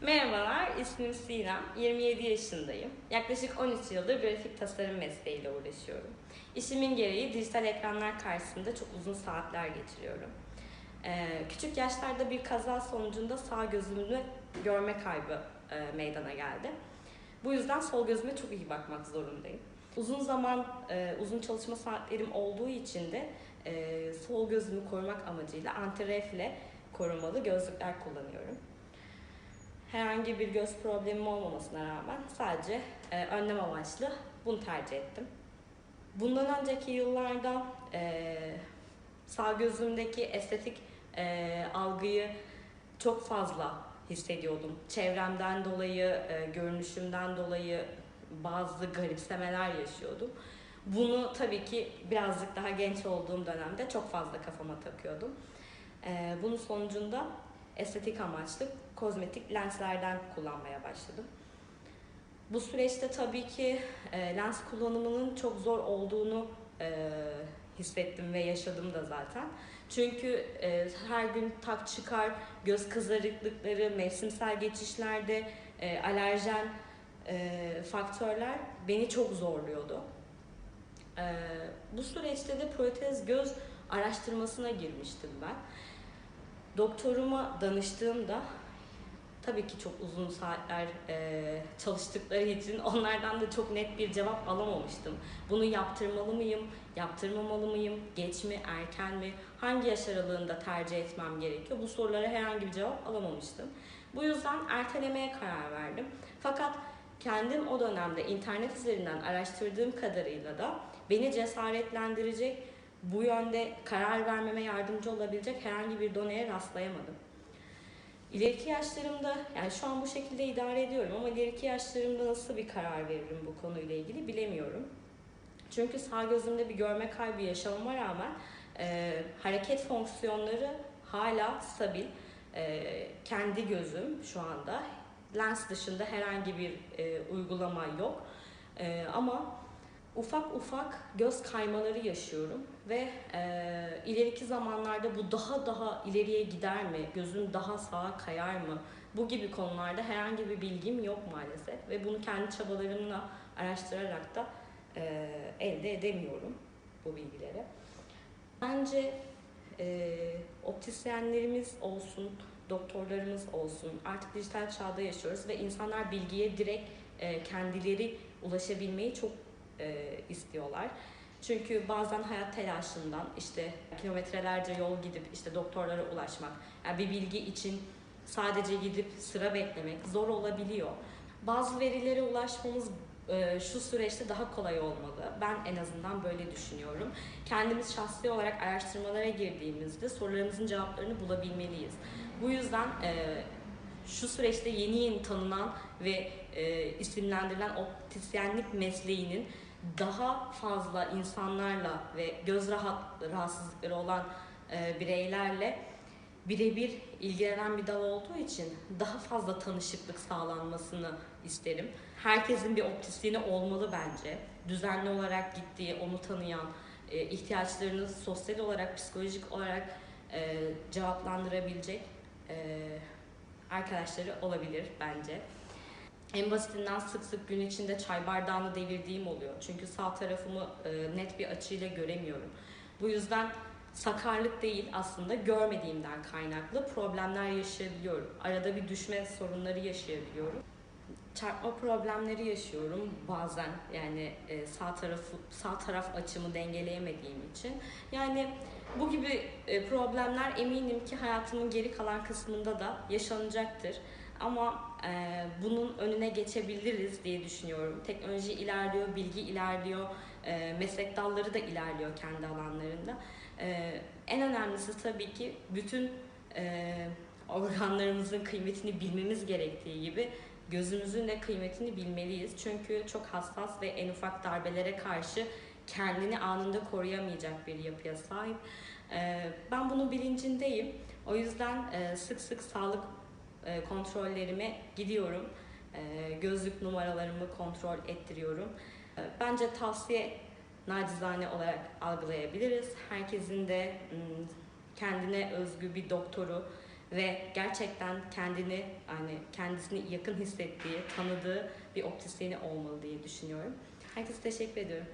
Merhabalar, ismim Sinem. 27 yaşındayım. Yaklaşık 13 yıldır grafik tasarım mesleğiyle uğraşıyorum. İşimin gereği dijital ekranlar karşısında çok uzun saatler geçiriyorum. Ee, küçük yaşlarda bir kaza sonucunda sağ gözümde görme kaybı e, meydana geldi. Bu yüzden sol gözüme çok iyi bakmak zorundayım. Uzun zaman, e, uzun çalışma saatlerim olduğu için de e, sol gözümü korumak amacıyla antirefle korumalı gözlükler kullanıyorum herhangi bir göz problemim olmamasına rağmen sadece e, önlem amaçlı bunu tercih ettim. Bundan önceki yıllarda e, sağ gözümdeki estetik e, algıyı çok fazla hissediyordum. Çevremden dolayı, e, görünüşümden dolayı bazı garipsemeler yaşıyordum. Bunu tabii ki birazcık daha genç olduğum dönemde çok fazla kafama takıyordum. E, bunun sonucunda estetik amaçlı kozmetik lenslerden kullanmaya başladım. Bu süreçte tabii ki e, lens kullanımının çok zor olduğunu e, hissettim ve yaşadım da zaten. Çünkü e, her gün tak çıkar, göz kızarıklıkları, mevsimsel geçişlerde e, alerjen e, faktörler beni çok zorluyordu. E, bu süreçte de protez göz araştırmasına girmiştim ben. Doktoruma danıştığımda tabii ki çok uzun saatler e, çalıştıkları için onlardan da çok net bir cevap alamamıştım. Bunu yaptırmalı mıyım, yaptırmamalı mıyım, geç mi, erken mi, hangi yaş aralığında tercih etmem gerekiyor? Bu sorulara herhangi bir cevap alamamıştım. Bu yüzden ertelemeye karar verdim. Fakat kendim o dönemde internet üzerinden araştırdığım kadarıyla da beni cesaretlendirecek, bu yönde karar vermeme yardımcı olabilecek herhangi bir doneye rastlayamadım. İleriki yaşlarımda, yani şu an bu şekilde idare ediyorum ama ileriki yaşlarımda nasıl bir karar veririm bu konuyla ilgili bilemiyorum. Çünkü sağ gözümde bir görme kaybı yaşamama rağmen e, hareket fonksiyonları hala stabil. E, kendi gözüm şu anda. Lens dışında herhangi bir e, uygulama yok. E, ama ufak ufak göz kaymaları yaşıyorum ve e, ileriki zamanlarda bu daha daha ileriye gider mi, gözüm daha sağa kayar mı? Bu gibi konularda herhangi bir bilgim yok maalesef ve bunu kendi çabalarımla araştırarak da e, elde edemiyorum bu bilgileri. Bence e, optisyenlerimiz olsun, doktorlarımız olsun artık dijital çağda yaşıyoruz ve insanlar bilgiye direkt e, kendileri ulaşabilmeyi çok e, istiyorlar. Çünkü bazen hayat telaşından işte kilometrelerce yol gidip işte doktorlara ulaşmak, yani bir bilgi için sadece gidip sıra beklemek zor olabiliyor. Bazı verilere ulaşmamız e, şu süreçte daha kolay olmalı. Ben en azından böyle düşünüyorum. Kendimiz şahsi olarak araştırmalara girdiğimizde sorularımızın cevaplarını bulabilmeliyiz. Bu yüzden e, şu süreçte yeni yeni tanınan ve e, isimlendirilen optisyenlik mesleğinin daha fazla insanlarla ve göz rahat rahatsızlıkları olan e, bireylerle birebir ilgilenen bir dal olduğu için daha fazla tanışıklık sağlanmasını isterim. Herkesin bir optisyeni olmalı bence. Düzenli olarak gittiği, onu tanıyan, e, ihtiyaçlarını sosyal olarak, psikolojik olarak e, cevaplandırabilecek e, arkadaşları olabilir bence. En basitinden sık sık gün içinde çay bardağını devirdiğim oluyor. Çünkü sağ tarafımı e, net bir açıyla göremiyorum. Bu yüzden sakarlık değil aslında görmediğimden kaynaklı problemler yaşayabiliyorum. Arada bir düşme sorunları yaşayabiliyorum. Çarpma problemleri yaşıyorum bazen yani e, sağ tarafı sağ taraf açımı dengeleyemediğim için. Yani bu gibi e, problemler eminim ki hayatımın geri kalan kısmında da yaşanacaktır. Ama e, bunun önüne geçebiliriz diye düşünüyorum. Teknoloji ilerliyor, bilgi ilerliyor, e, meslek dalları da ilerliyor kendi alanlarında. E, en önemlisi tabii ki bütün e, organlarımızın kıymetini bilmemiz gerektiği gibi gözümüzün de kıymetini bilmeliyiz. Çünkü çok hassas ve en ufak darbelere karşı kendini anında koruyamayacak bir yapıya sahip. E, ben bunun bilincindeyim. O yüzden e, sık sık sağlık e, kontrollerime gidiyorum. E, gözlük numaralarımı kontrol ettiriyorum. E, bence tavsiye nacizane olarak algılayabiliriz. Herkesin de kendine özgü bir doktoru ve gerçekten kendini hani kendisini yakın hissettiği, tanıdığı bir optisyeni olmalı diye düşünüyorum. Herkese teşekkür ediyorum.